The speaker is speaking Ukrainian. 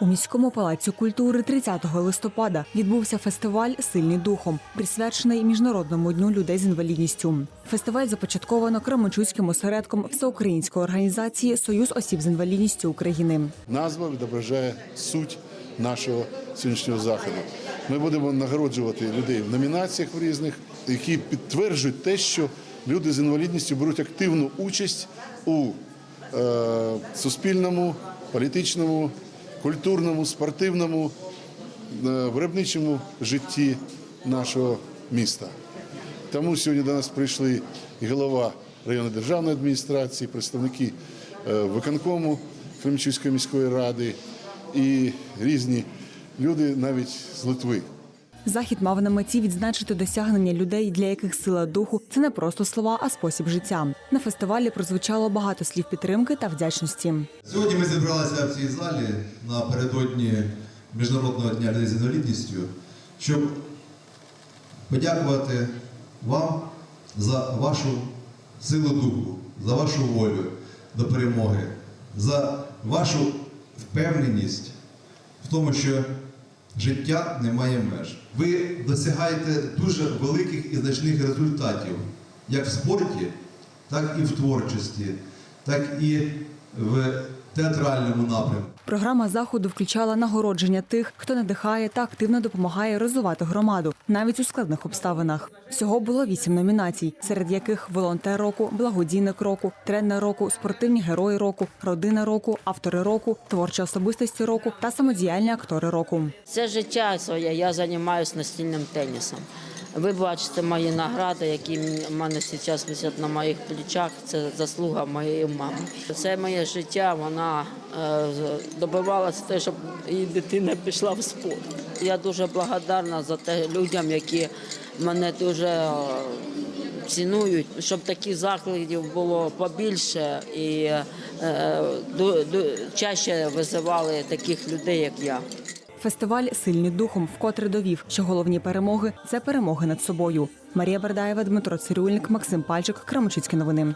У міському палаці культури 30 листопада відбувся фестиваль Сильні духом, присвячений міжнародному дню людей з інвалідністю. Фестиваль започатковано Кременчуцьким осередком всеукраїнської організації Союз осіб з інвалідністю України. Назва відображає суть нашого сьогоднішнього заходу. Ми будемо нагороджувати людей в номінаціях в різних, які підтверджують те, що люди з інвалідністю беруть активну участь у е, суспільному, політичному, культурному, спортивному, е, виробничому житті нашого міста. Тому сьогодні до нас прийшли голова районної державної адміністрації, представники е, виконкому Кременчуцької міської ради і різні люди навіть з Литви. Захід мав на меті відзначити досягнення людей, для яких сила духу це не просто слова, а спосіб життя. На фестивалі прозвучало багато слів підтримки та вдячності. Сьогодні ми зібралися в цій залі напередодні Міжнародного дня людей з інвалідністю, щоб подякувати вам за вашу силу духу, за вашу волю до перемоги, за вашу впевненість в тому, що життя не має меж. Ви досягаєте дуже великих і значних результатів як в спорті, так і в творчості, так і в театральному напрямку. Програма заходу включала нагородження тих, хто надихає та активно допомагає розвивати громаду, навіть у складних обставинах. Всього було вісім номінацій, серед яких волонтер року, благодійник року, тренер року, спортивні герої року, родина року, автори року, творчі особистості року та самодіяльні актори року. Це життя своє. Я займаюся настільним тенісом. Ви бачите мої награди, які в мене зараз висять на моїх плечах. Це заслуга моєї мами. Це моє життя. Вона е, добивалася те, щоб її дитина пішла в спорт. Я дуже благодарна за те людям, які мене дуже е, цінують, щоб таких закладів було побільше і е, ду- чаще визивали таких людей, як я. Фестиваль Сильні духом вкотре довів, що головні перемоги це перемоги над собою. Марія Бердаєва, Дмитро Цирюльник, Максим Пальчик, Крамочицькі новини.